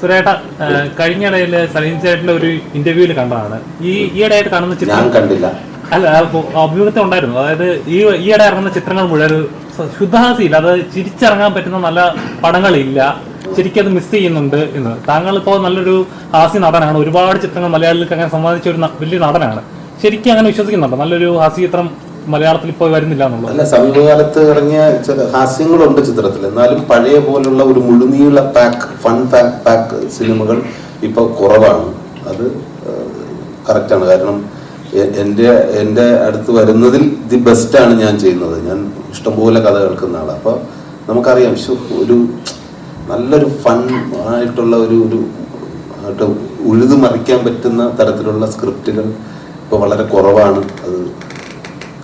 സുരേട്ട കഴിഞ്ഞ ഇടയിൽ സലീം ചേട്ടന്റെ ഒരു ഇന്റർവ്യൂവിൽ കണ്ടതാണ്. ഈ ഈയിടെയായിട്ട് കാണുന്ന ചിത്രം കണ്ടില്ല. അല്ല അഭിമുഖത്തെ ഉണ്ടായിരുന്നു. അതായത് ഈ ഈയിടെ ഇറങ്ങുന്ന ചിത്രങ്ങൾ മുഴുവൻ ശുദ്ധാസിയില്ല അത് ചിരിച്ചിറങ്ങാൻ പറ്റുന്ന നല്ല പടങ്ങളില്ല. ശരിക്കും അത് മിസ് ചെയ്യുന്നുണ്ട് എന്ന്. താങ്കൾ ഇപ്പോൾ നല്ലൊരു ഹാസ്യ നടനാണ്. ഒരുപാട് ചിത്രങ്ങൾ മലയാളികൾക്ക് അങ്ങനെ സമ്മാനിച്ച ഒരു വലിയ നടനാണ്. ശരിക്കും അങ്ങനെ വിശ്വസിക്കുന്നുണ്ടോ? നല്ലൊരു ഹാസ്യ ചിത്രം മലയാളത്തിൽ ഇപ്പോൾ വരുന്നില്ല എന്നുള്ളത്. അല്ല സമീപകാലത്ത് ഇറങ്ങിയ ചില ഹാസ്യങ്ങളുണ്ട് ചിത്രത്തിൽ എന്നാലും പഴയ പോലുള്ള ഒരു മുഴുനീള പാക്ക് ഫൺ പാക്ക് പാക്ക് സിനിമകൾ ഇപ്പോൾ കുറവാണ്. അത് കറക്റ്റാണ് കാരണം എന്റെ എന്റെ അടുത്ത് വരുന്നതിൽ ദി ബെസ്റ്റാണ് ഞാൻ ചെയ്യുന്നത്. ഞാൻ ഇഷ്ടംപോലെ കഥ കേൾക്കുന്ന ആളാണ് അപ്പോൾ നമുക്കറിയാം ഒരു നല്ലൊരു ഫൺ ആയിട്ടുള്ള ഒരു ഒരു ഉഴുതു മറിക്കാൻ പറ്റുന്ന തരത്തിലുള്ള സ്ക്രിപ്റ്റുകൾ ഇപ്പോൾ വളരെ കുറവാണ്. അത്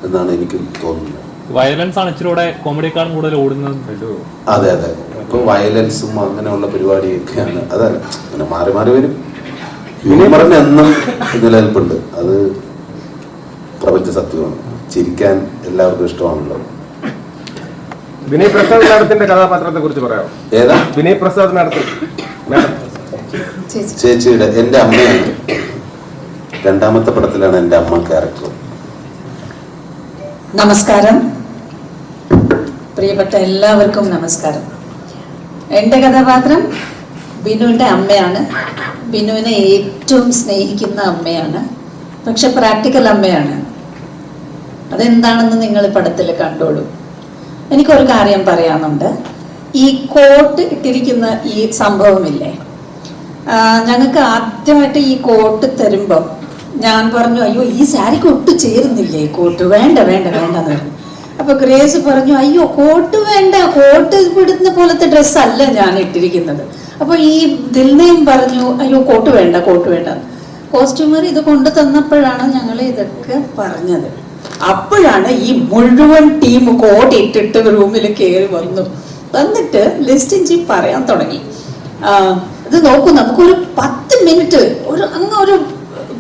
എന്നാണ് എനിക്ക് തോന്നുന്നത്. വയലൻസ് ആണ് ഇച്ചിരി കൂടെ കോമഡിയേക്കാളും കൂടുതൽ ഓടുന്നത്. അതെ അതെ. ഇപ്പൊ വയലൻസും അങ്ങനെയുള്ള പരിപാടിയൊക്കെയാണ്. അതല്ല അങ്ങനെ മാറി മാറി വരും. ഹ്യൂമറിന് എന്നും നിലനിൽപ്പുണ്ട്. അത് പ്രപഞ്ച സത്യമാണ്. ചിരിക്കാൻ എല്ലാവർക്കും ഇഷ്ടമാണല്ലോ. വിനയ് പ്രസാദ് മാഡത്തിന്റെ കഥാപാത്രത്തെ കുറിച്ച് പറയാമോ? ഏതാ? വിനയ് പ്രസാദ് മാഡത്തിൽ മാഡം. ചേച്ചിയുടെ എന്റെ അമ്മയാണ്. രണ്ടാമത്തെ പടത്തിലാണ് എന്റെ അമ്മ ക്യാരക്ടർ നമസ്കാരം. പ്രിയപ്പെട്ട എല്ലാവർക്കും നമസ്കാരം. എന്റെ കഥാപാത്രം ബിനുവിന്റെ അമ്മയാണ്. ബിനുവിനെ ഏറ്റവും സ്നേഹിക്കുന്ന അമ്മയാണ്. പക്ഷെ പ്രാക്ടിക്കൽ അമ്മയാണ്. അതെന്താണെന്ന് നിങ്ങൾ പടത്തിൽ കണ്ടോളൂ. എനിക്കൊരു കാര്യം പറയാനുണ്ട്. ഈ കോട്ട് ഇട്ടിരിക്കുന്ന ഈ സംഭവമില്ലേ? ഞങ്ങൾക്ക് ആദ്യമായിട്ട് ഈ കോട്ട് തരുമ്പം ഞാൻ പറഞ്ഞു അയ്യോ ഈ സാരിക്ക് ഒട്ടും ചേരുന്നില്ലേ? കോട്ട് വേണ്ട വേണ്ട വേണ്ട എന്ന് പറഞ്ഞു. അപ്പൊ ഗ്രേസ് പറഞ്ഞു അയ്യോ കോട്ട് വേണ്ട കോട്ട് ഇവിടുന്ന പോലത്തെ ഡ്രസ്സല്ല ഞാൻ ഇട്ടിരിക്കുന്നത്. അപ്പൊ ഈ ദിൽനയും പറഞ്ഞു അയ്യോ കോട്ട് വേണ്ട കോട്ട് വേണ്ട. കോസ്റ്റ്യൂമർ ഇത് കൊണ്ടു തന്നപ്പോഴാണ് ഞങ്ങൾ ഇതൊക്കെ പറഞ്ഞത്. അപ്പോഴാണ് ഈ മുഴുവൻ ടീം കോട്ട് ഇട്ടിട്ട് റൂമിൽ കയറി വന്നു. വന്നിട്ട് ലിസ്റ്റിൻ ജി പറയാൻ തുടങ്ങി. ഇത് നോക്കൂ നമുക്കൊരു പത്ത് മിനിറ്റ് ഒരു അങ്ങ് ഒരു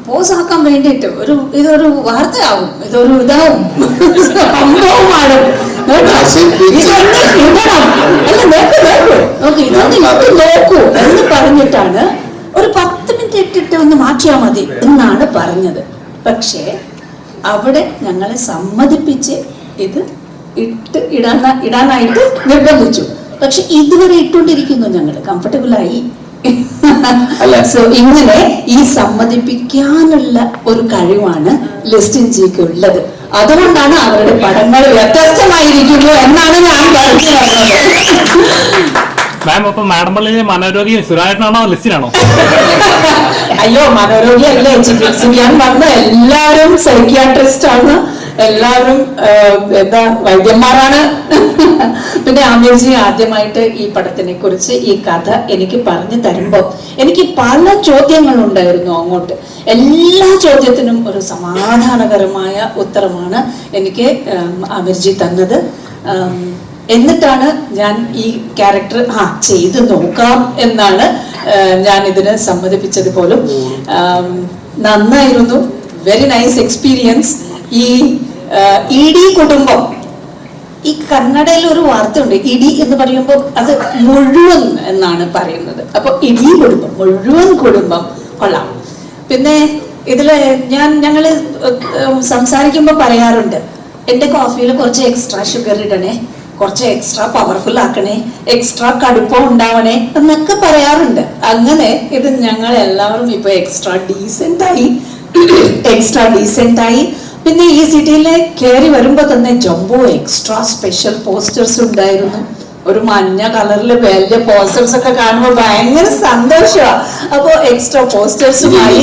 പോസ് ആക്കാൻ വേണ്ടിയിട്ട് ഒരു ഇതൊരു വാർത്തയാവും ഇതൊരു ഇതാവും. സംഭവമാണ് നോക്കൂ, എന്ന് പറഞ്ഞിട്ടാണ് ഒരു പത്ത് മിനിറ്റ് ഇട്ടിട്ട് ഒന്ന് മാറ്റിയാൽ മതി എന്നാണ് പറഞ്ഞത്. പക്ഷേ അവിടെ ഞങ്ങളെ സമ്മതിപ്പിച്ച് ഇത് ഇട്ട് ഇടാന ഇടാനായിട്ട് നിർബന്ധിച്ചു. പക്ഷെ ഇതുവരെ ഇട്ടുകൊണ്ടിരിക്കുന്നു ഞങ്ങൾ കംഫർട്ടബിൾ ആയി. സോ ഇങ്ങനെ ഈ സമ്മതിപ്പിക്കാനുള്ള ഒരു കഴിവാണ് ലിസ്റ്റിൻ ജിക്ക് ഉള്ളത് അതുകൊണ്ടാണ് അവരുടെ പടങ്ങൾ വ്യത്യസ്തമായിരിക്കുന്നു എന്നാണ് ഞാൻ പറഞ്ഞത് മാം അപ്പൊ മാഡം മനോരോഗിയും സുരാജനാണോ ലിസ്റ്റിനാണോ അയ്യോ മനോരോഗിയല്ലേ. ചികിത്സിക്കാൻ വന്ന എല്ലാവരും സൈക്യാട്രിസ്റ്റ് ആണ്. എല്ലാവരും എന്താ വൈദ്യന്മാരാണ്. പിന്നെ ആമിർജി ആദ്യമായിട്ട് ഈ പടത്തിനെ കുറിച്ച് ഈ കഥ എനിക്ക് പറഞ്ഞു തരുമ്പോൾ എനിക്ക് പല ചോദ്യങ്ങളുണ്ടായിരുന്നു അങ്ങോട്ട്. എല്ലാ ചോദ്യത്തിനും ഒരു സമാധാനകരമായ ഉത്തരമാണ് എനിക്ക് ആമിർജി തന്നത്. എന്നിട്ടാണ് ഞാൻ ഈ ക്യാരക്ടർ ആ ചെയ്ത് നോക്കാം എന്നാണ് ഞാൻ ഇതിന് സമ്മതിപ്പിച്ചത് പോലും നന്നായിരുന്നു. Very nice experience. ഈ ഇ ഡി കുടുംബം. ഈ കന്നഡയിൽ ഒരു വാർത്തയുണ്ട്. ഇടി എന്ന് പറയുമ്പോൾ അത് മുഴുവൻ എന്നാണ് പറയുന്നത്. അപ്പൊ ഇടി കുടുംബം മുഴുവൻ കുടുംബം കൊള്ളാം. പിന്നെ ഇതിൽ ഞാൻ ഞങ്ങൾ സംസാരിക്കുമ്പോൾ പറയാറുണ്ട് എന്റെ കോഫിയിൽ കുറച്ച് എക്സ്ട്രാ ഷുഗർ ഇടണേ കുറച്ച് എക്സ്ട്രാ പവർഫുൾ ആക്കണേ എക്സ്ട്രാ കടുപ്പം ഉണ്ടാവണേ എന്നൊക്കെ പറയാറുണ്ട്. അങ്ങനെ ഇത് ഞങ്ങൾ എല്ലാവരും ഇപ്പൊ എക്സ്ട്രാ ഡീസെന്റ് ആയി എക്സ്ട്രാ ഡീസെന്റ് ആയി പിന്നെ ഈ സിറ്റിയിലെ കയറി വരുമ്പോൾ തന്നെ ജംബോ എക്സ്ട്രാ സ്പെഷ്യൽ പോസ്റ്റേഴ്സ് ഉണ്ടായിരുന്നു. ഒരു മഞ്ഞ കളറിൽ വലിയ പോസ്റ്റേഴ്സ് ഒക്കെ കാണുമ്പോൾ ഭയങ്കര സന്തോഷമാണ് അപ്പോ എക്സ്ട്രാ പോസ്റ്റേഴ്സുമായി.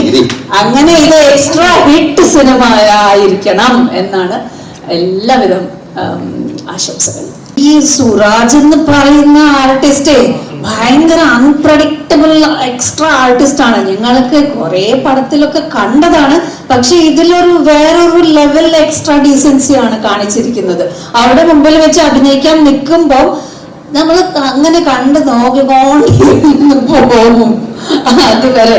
അങ്ങനെ ഇത് എക്സ്ട്രാ ഹിറ്റ് സിനിമ ആയിരിക്കണം എന്നാണ് എല്ലാവിധം ആശംസകൾ. ഈ സുരാജ് എന്ന് പറയുന്ന ആർട്ടിസ്റ്റ് ഭയങ്കര അൺപ്രഡിക്റ്റബിൾ എക്സ്ട്രാ ആർട്ടിസ്റ്റ് ആണ്. ഞങ്ങൾക്ക് കുറെ പടത്തിലൊക്കെ കണ്ടതാണ്. പക്ഷെ ഇതിലൊരു വേറൊരു ലെവൽ എക്സ്ട്രാ ഡീസൻസി ആണ് കാണിച്ചിരിക്കുന്നത്. അവിടെ മുമ്പിൽ വെച്ച് അഭിനയിക്കാൻ നിൽക്കുമ്പോൾ നമ്മൾ അങ്ങനെ കണ്ട് നോക്കി പോകും. അതുവരെ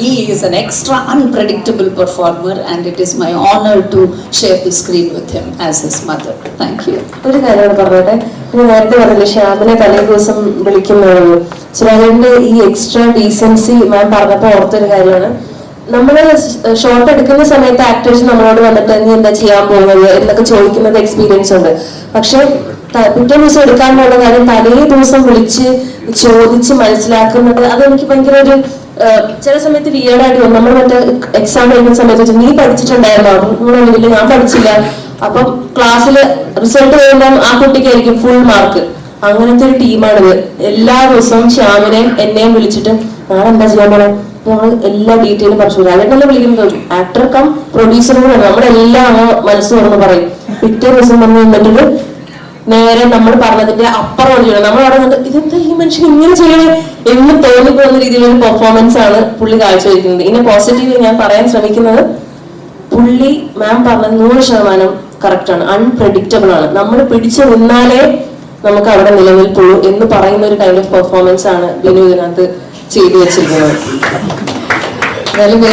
he is an extra unpredictable performer and it is my honour to share the screen with him as his mother thank you ഒരു കാര്യം കൂടെ പറഞ്ഞോട്ടെ ഞാൻ നേരത്തെ പറഞ്ഞില്ലേ ശ്യാമിനെ തലേ ദിവസം വിളിക്കുന്നുള്ളൂ ശ്രാമിന്റെ ഈ എക്സ്ട്രാ ഡീസൻസി മാം പറഞ്ഞപ്പോൾ ഓർത്തൊരു കാര്യമാണ്. നമ്മൾ ഷോട്ട് എടുക്കുന്ന സമയത്ത് ആക്ടേഴ്സ് നമ്മളോട് വന്നിട്ട് നീ എന്താ ചെയ്യാൻ പോകുന്നത് എന്നൊക്കെ ചോദിക്കുന്നത് എക്സ്പീരിയൻസ് ഉണ്ട്. പക്ഷെ പിറ്റേ ദിവസം എടുക്കാൻ പോകുന്ന കാര്യം തലേ ദിവസം വിളിച്ച് ചോദിച്ച് മനസ്സിലാക്കുന്നത് അതെനിക്ക് ഭയങ്കര ഒരു ചില സമയത്ത് വിയേഡായിട്ട് തോന്നും. നമ്മൾ മറ്റേ എക്സാം എഴുതുന്ന സമയത്ത് നീ പഠിച്ചിട്ടുണ്ടായിരുന്നോ? ഞാൻ പഠിച്ചില്ല. അപ്പം ക്ലാസ്സിൽ റിസൾട്ട് വരുമ്പം ആ കുട്ടിക്കായിരിക്കും ഫുൾ മാർക്ക് അങ്ങനത്തെ ഒരു ടീമാണിത് എല്ലാ ദിവസവും ശ്യാമിനെയും എന്നെയും വിളിച്ചിട്ട് നാളെ എന്താ ചെയ്യാൻ പോകണം നമ്മൾ എല്ലാ ഡീറ്റെയിലും പറഞ്ഞു രാജേട്ടനല്ലേ വിളിക്കുന്നത് ആക്ടർ കം പ്രൊഡ്യൂസർ കൂടെ നമ്മളെല്ലാം അങ്ങ് മനസ്സ് തുറന്ന് പറയും. പിറ്റേ ദിവസം വന്ന് നിന്നിട്ട് നേരെ നമ്മൾ പറഞ്ഞതിന്റെ അപ്പുറമാണ് ചെയ്യണം നമ്മൾ അവിടെ നിന്നിട്ട് ഇതെന്താ ഈ മനുഷ്യൻ ഇങ്ങനെ ചെയ്യണേ എന്ന് തോന്നിപ്പോകുന്ന രീതിയിലൊരു പെർഫോമൻസ് ആണ് പുള്ളി കാഴ്ചവെക്കുന്നത്. ഇനി പോസിറ്റീവ് ഞാൻ പറയാൻ ശ്രമിക്കുന്നത് പുള്ളി മാം പറഞ്ഞ നൂറ് ശതമാനം കറക്റ്റ് ആണ്. അൺപ്രഡിക്റ്റബിൾ ആണ്. നമ്മൾ പിടിച്ചു നിന്നാലേ നമുക്ക് അവിടെ നിലനിൽപ്പുള്ളൂ എന്ന് പറയുന്ന ഒരു കൈൻഡ് ഓഫ് പെർഫോമൻസ് ആണ് ബിനു ഇതിനകത്ത് ചെയ്തു വെച്ചിരിക്കുന്നത്. ഇത്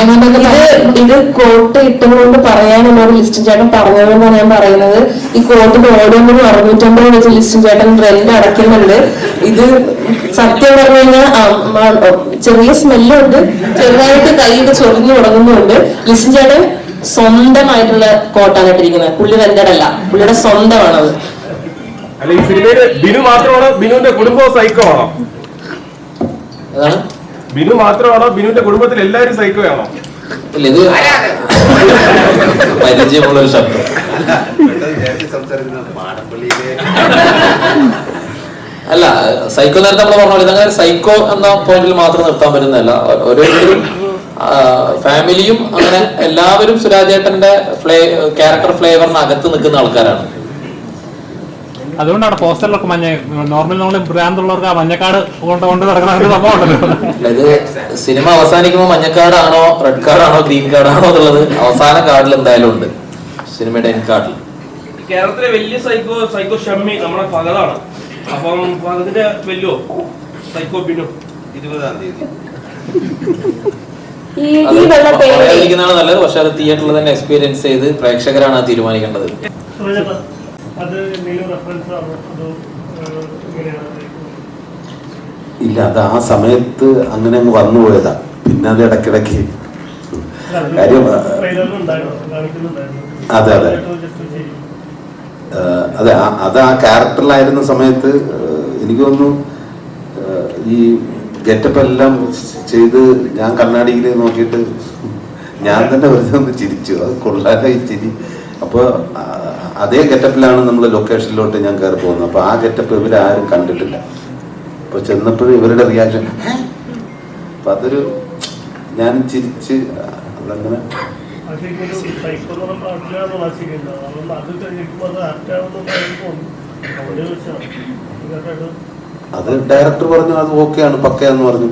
ഇത് കോട്ട് ഇട്ടുകൊണ്ട് പറയാൻ എന്നോട് ലിസ്റ്റും ചേട്ടൻ പറഞ്ഞതുകൊണ്ടാണ് ഞാൻ പറയുന്നത്. ഈ കോട്ട് കൂടി അറുന്നൂറ്റമ്പത് വെച്ച് ലിസ്റ്റും ചേട്ടൻ റെന്റ് അടയ്ക്കുന്നുണ്ട്. ഇത് സത്യം പറഞ്ഞു കഴിഞ്ഞാൽ ചെറിയ സ്മെല്ലുണ്ട് ചെറുതായിട്ട് കൈയിട്ട് ചൊറിഞ്ഞു തുടങ്ങുന്നുണ്ട് ലിസ്റ്റും ചേട്ടൻ സ്വന്തമായിട്ടുള്ള കോട്ടാണ് ഇട്ടിരിക്കുന്നത്. പുള്ളി റെന്റഡ് അല്ല. പുള്ളിയുടെ സ്വന്തമാണത്. അല്ല ഈ സിനിമയിൽ ബിനു മാത്രമാണോ? ബിനുവിന്റെ കുടുംബവും സൈക്കോ ആണോ? അതാണ്. ബിനു മാത്രമാണോ? ബിനുവിന്റെ കുടുംബത്തിൽ എല്ലാരും സൈക്കോ ആണോ? ഇല്ല ഇത് പരിചയമുള്ള ഒരു ശബ്ദം. അല്ല സൈക്കോ നേരത്തെ നമ്മൾ പറഞ്ഞ പോലെ അങ്ങനെ സൈക്കോ എന്ന പോയിന്റിൽ മാത്രം നിർത്താൻ പറ്റുന്നതല്ല. ഓരോരുത്തരും ഫാമിലിയും അങ്ങനെ എല്ലാവരും സുരാജേട്ടന്റെ ഫ്ലേ ക്യാരക്ടർ ഫ്ലേവറിന് അകത്ത് നിൽക്കുന്ന ആൾക്കാരാണ്. അതുകൊണ്ടാണ് പോസ്റ്ററിലൊക്കെ മഞ്ഞ നോർമൽ നമ്മൾ ഭ്രാന്തുള്ളവർക്ക് ആ മഞ്ഞക്കാട് കൊണ്ട് കൊണ്ട് നടക്കുന്ന ഒരു സംഭവം ഉണ്ടല്ലോ. അല്ല, ഇത് സിനിമ അവസാനിക്കുമ്പോൾ മഞ്ഞക്കാടാണോ റെഡ് കാർഡാണോ ഗ്രീൻ കാർഡാണോ എന്നുള്ളത് അവസാന കാർഡിൽ എന്തായാലും ഉണ്ട്. സിനിമയുടെ എൻ കാർഡിൽ. കേരളത്തിലെ വലിയ സൈക്കോ സൈക്കോ ഷമ്മി നമ്മുടെ പകലാണ്. അപ്പം പകതിന്റെ വലിയോ? സൈക്കോ ബിനു ഇരുപതാം തീയതി. പറയാതിരിക്കുന്നതാണ് നല്ലത് പക്ഷെ അത് തിയേറ്ററിൽ തന്നെ എക്സ്പീരിയൻസ് ചെയ്ത് പ്രേക്ഷകരാണ് തീരുമാനിക്കേണ്ടത്. അത് ഇല്ല അത് ആ സമയത്ത് അങ്ങനെ അങ്ങ് വന്നു പോയതാ. പിന്നെ അത് ഇടക്കിടക്ക് കാര്യം അതെ, അതെ. അതെ. അത് ആ ക്യാരക്ടറിലായിരുന്ന സമയത്ത് എനിക്ക് തോന്നുന്നു ഈ ഗെറ്റപ്പ് എല്ലാം ചെയ്ത് ഞാൻ കണ്ണാടിയിൽ നോക്കിയിട്ട് ഞാൻ തന്നെ വെറുതെ ഒന്ന് ചിരിച്ചു. അത് കൊള്ളാനായി ചിരി. അപ്പോൾ അതേ ഗെറ്റപ്പിലാണ് നമ്മൾ ലൊക്കേഷനിലോട്ട് ഞാൻ കയറി പോകുന്നത്. അപ്പോൾ ആ ഗെറ്റപ്പ് ഇവരാരും കണ്ടിട്ടില്ല. അപ്പോൾ ചെന്നപ്പോഴും ഇവരുടെ റിയാക്ഷൻ അപ്പം അതൊരു ഞാൻ ചിരിച്ച് അതങ്ങനെ. അത് ഡയറക്ടർ പറഞ്ഞു അത് ഓക്കെയാണ് പക്കയാന്ന് പറഞ്ഞു.